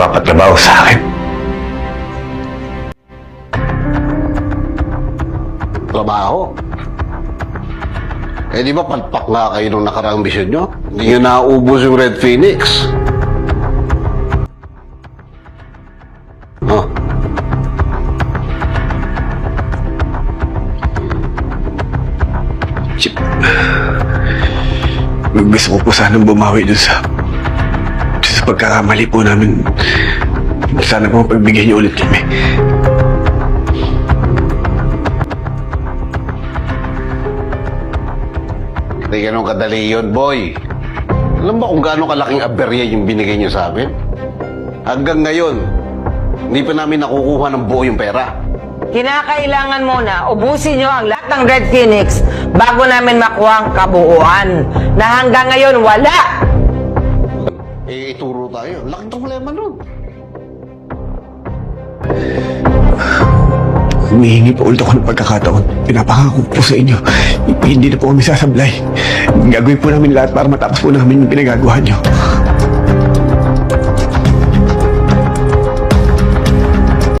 magpapatrabaho sa akin. Trabaho. Eh di ba palpak nga kayo nung nakaraang misyon nyo? Hindi nyo naubos yung Red Phoenix. Oh. Chip. Gusto ko po sanang bumawi dun sa... pagkakamali po namin. Sana po pagbigyan niyo ulit kami. Hindi ganun kadali yun, boy. Alam mo kung gaano kalaking aberya yung binigay nyo sa amin? Hanggang ngayon, hindi pa namin nakukuha ng buo yung pera. Kinakailangan muna ubusin nyo ang lahat ng Red Phoenix bago namin makuha ang kabuuan na hanggang ngayon wala. Eh, ituro tayo. Laking problema nun. Humihingi pa ulit ako ng pagkakataon. Pinapangako po sa inyo. Hindi na po kami sasablay. Gagawin po namin lahat para matapos po namin yung pinagagawa niyo.